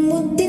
mundo.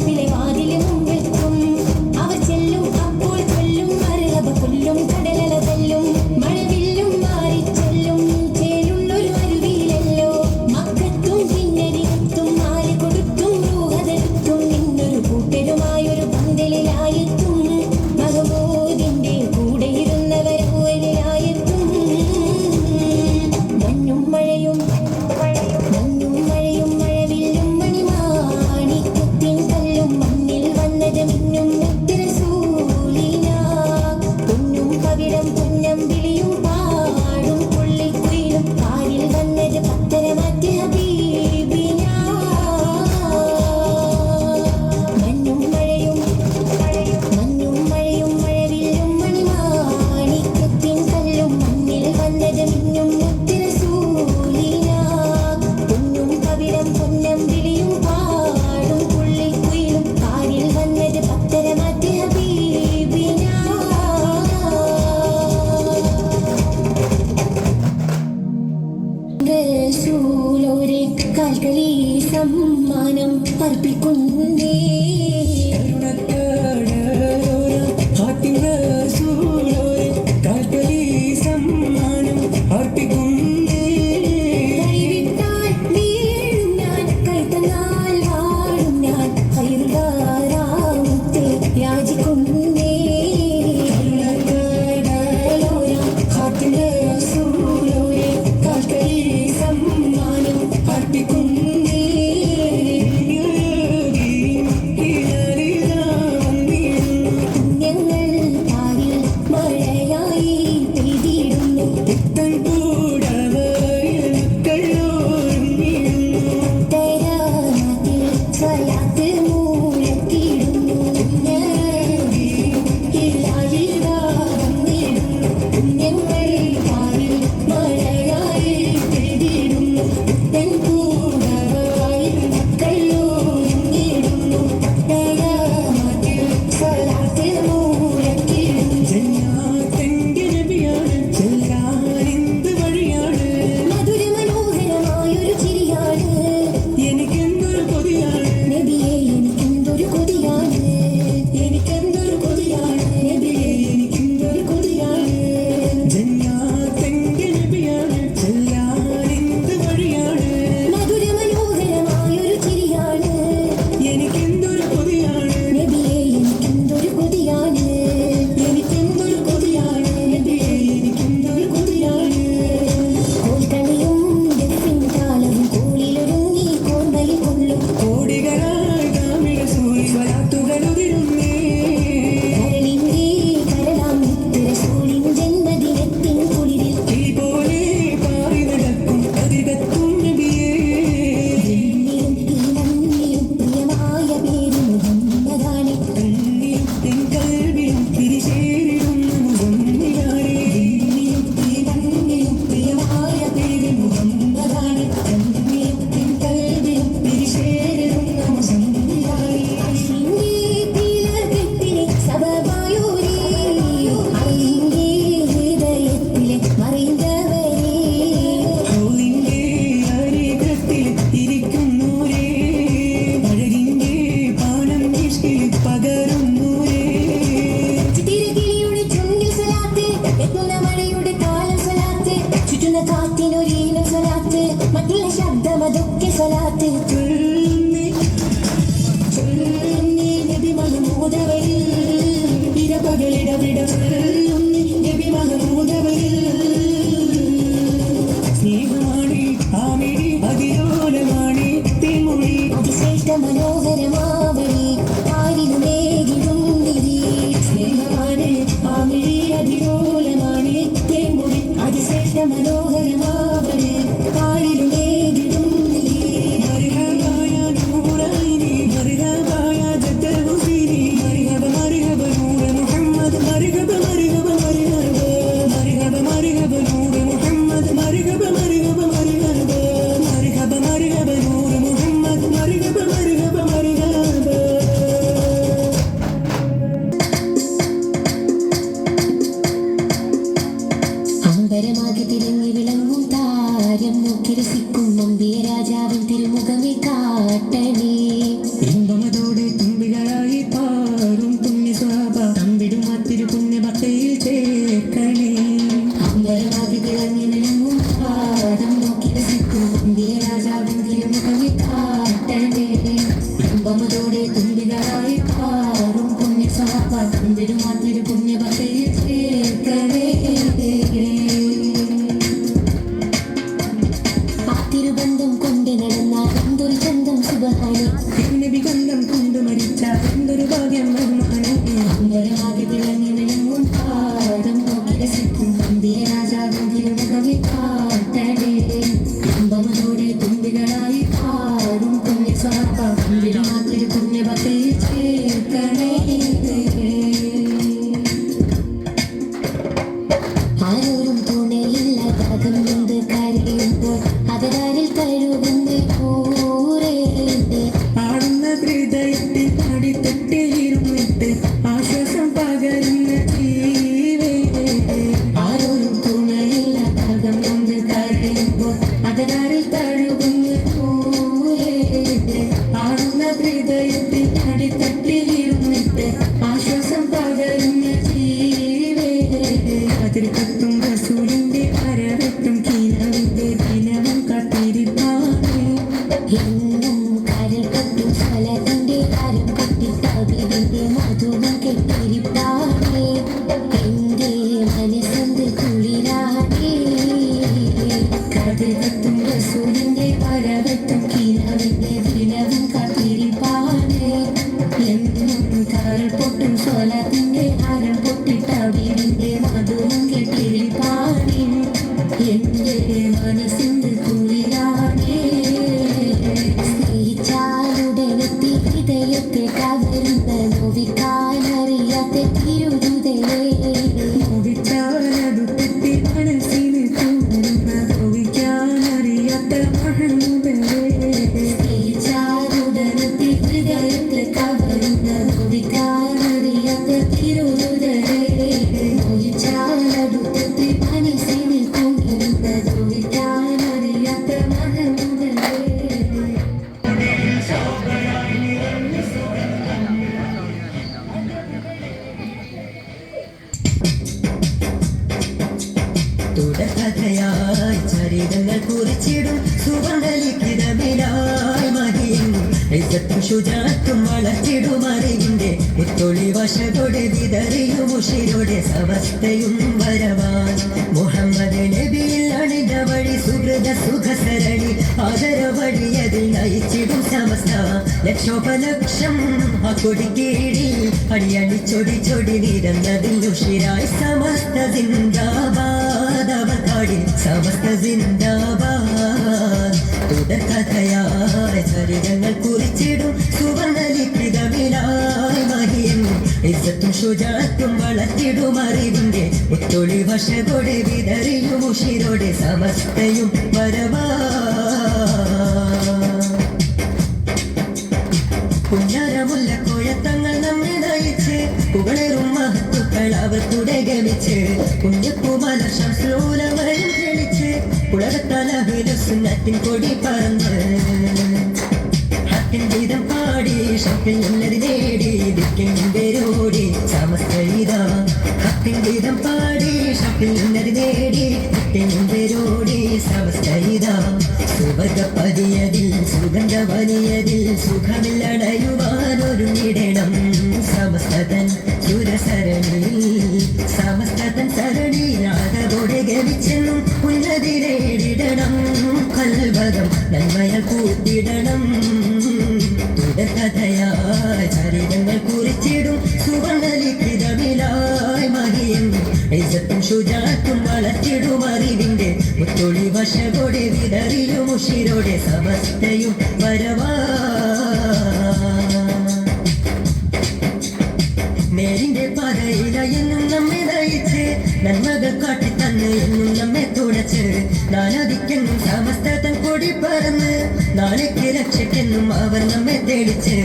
俾你玩。coming over and രാജാവിൻ തിരുമുഖമേ കാട്ടണേ കുംഭമതോടെ പാറും പുണ്യ സ്വാഭ തമ്പിടും മത്തിരു പുണ്യ ഭക്തയിൽ ചേർക്കണേ ആ തിരുബന്ധം കൊണ്ട് നടന്നാൽ എന്തൊരു ചന്തം സുബഹാനി നബി ഗന്ധം കൊണ്ട് മരിച്ച എന്തൊരു ഭാഗ്യം മരുമകനെ അമ്പരമാകെ തിളങ്ങി വിളങ്ങും പാദം നോക്കി രസിക്കും കാട്ടണേ തുടക്കഥയായി ചരിതങ്ങൾ കുറിച്ചിടും സുവർണലിഖിതമിലായി മതിയെന്നും. ഇസത്തും ശുചാത്തും വളർത്തിടും അറിവിന്റെ മുത്തൊളി വശകൊടെ വിതറിയും ഉഷിരുടെ സമസ്തയും വരവാൻ. മുഹമ്മദ് നബിയിൽ അണിഞ്ഞ വഴി സുഹൃത സുഖസരണി ആദരവഴിയതിൽ നയിച്ചിടും സമസ്ത ലക്ഷോപലക്ഷം ആ കൊടിക്കേടി അടിയടി ചൊടി ചൊടി നിരന്നതിൽ ഉഷിരായി സമസ്ത സിന്ദാബാദ് സമസ്ത സിന്ദാബാദ് തുടക്കഥയായ ചരിതങ്ങൾ കുറിച്ചിടും സുവർണലിഖിതമിലായി മഹിയും ഇസത്തും ശുചാത്തും വളർത്തിടും അറിവിന്റെ ഒത്തൊളി വശകൊടെ വിതറിയും ഉഷിരോടെ സമസ്തയും വരവാ. ഗമിച്ച് കുഞ്ഞപ്പൂമല ശംസൂലമയം ജനിച്ച് ഉലകത്തലഹിലസുന്നത്തിൻ കൊടി പറന്ന്. ഹക്കിൻ ഗീതം പാടി ഷപ്പിൽ ഉള്ളത് നേടി ദിക്കിൻ പേരോടി സമസ്തയിത ഗീതം. പാടി ഷപ്പിൽ ഉള്ളത് നേടി ദിക്കിൻ പേരോടി സമസ്ത സമസ്തയിതാ സുവർഗപ്പതിയതിൽ സുഗന്ധ വലിയതിൽ സുഖമില്ലടയുവാനൊരുങ്ങിടണം സമസ്തതൻ. സുരസരണി സമസ്തതൻ സരണി രാഗതോടെ ഗമിച്ചെന്നും ഉന്നതി നേടിടണം. കൽവകം നന്മയാൽ കൂട്ടിടണം. തുടർക്കഥയായി ചരിതങ്ങൾ കുറിച്ചിടും സുവർണലിഖിതമിലായി മഹിയും. ഇസത്തും ശുചാത്തും വളർത്തിടും അറിവിന്റെ വിതറിയും ഉഷിരോടെ സമസ്തയും വരവാ എന്നും നമ്മെ തുടച്ച് നാനാദിക്കെന്നും സമസ്ത തൻ കൊടി പറന്ന് നാളേക്ക് രക്ഷയ്ക്കെന്നും അവർ നമ്മെ തേടിച്ച്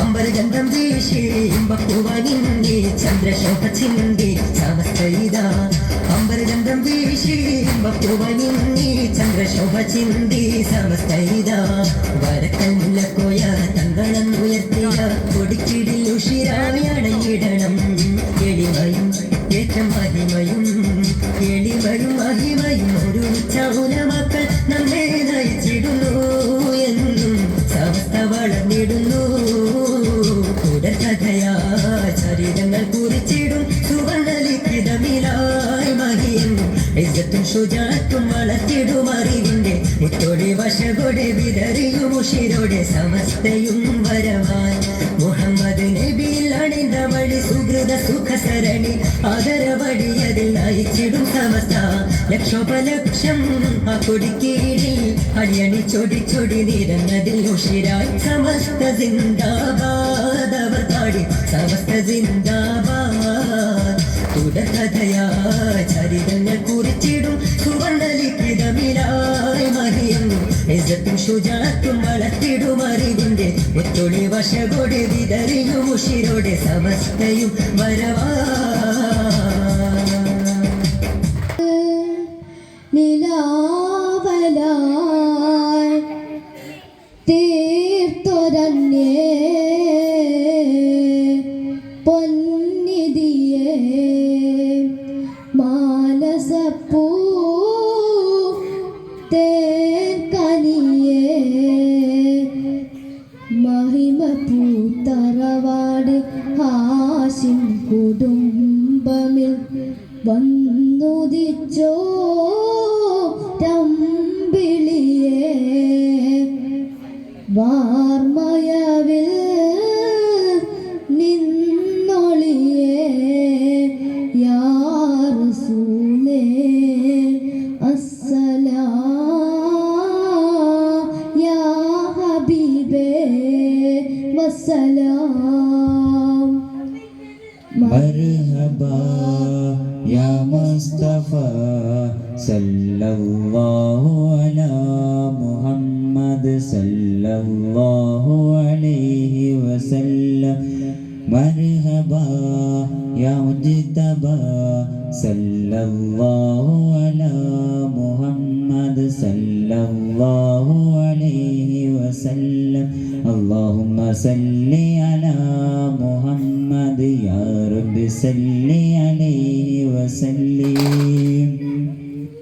അമ്പരഗന്ധം വീശി ഇമ്പപ്പൂവാനിന്തി ചന്ദ്രശോഭ ചിന്തി സമസ്ത ഇതാ. അമ്പരഗന്ധം വീശി ഇമ്പപ്പൂവാനിന്തി ചന്ദ്രശോഭ ചിന്തി സമസ്ത ശുചാത്തും വളർത്തിടും അറിവിന്റെ മുത്തോടെ വശകോടെ വിതറിയും ഉഷിരോടെ സമസ്തയും വരവാൻ. മുഹമ്മദ് നബിയിൽ അണിന്ത വഴി സുഹൃത സുഖസരണി ആദരവഴിയതിൽ നയിച്ചിടും സമസ്ത. ലക്ഷോപലക്ഷം ആ കൊടിക്കീഴിൽ അടിയണി ചൊടി ചൊടി നിരന്നതിൽ ഉഷിരായി സമസ്ത സിന്ദാബാദ് അവർ പാടി. സമസ്ത സിന്ദാബാദ്. തുടർക്കഥയാ ചരിതങ്ങൾ കുറിച്ചിടും സുവർണലിഖിതമിലായി വളർത്തിടും അറിവിന്റെ ഒത്തൊളി വശകൊടെ വിതറിയും ഉഷിരോടെ സമസ്തയും വരവാ. നിലാവലായി തീർത്തൊരന്യേ വാർമയവിൽ നിന്നൊളിയേ യാറസൂലേ അസ്സലാ യാ ഹബീബേ വസ്സലാം. മർഹബാ യാ മുസ്തഫ സല്ലല്ലാഹു അലാ മുഹമ്മദ് സല്ല صلى الله عليه وسلم. مرحبا يا مجتبى. صلى الله على محمد. صلى الله عليه وسلم. اللهم صل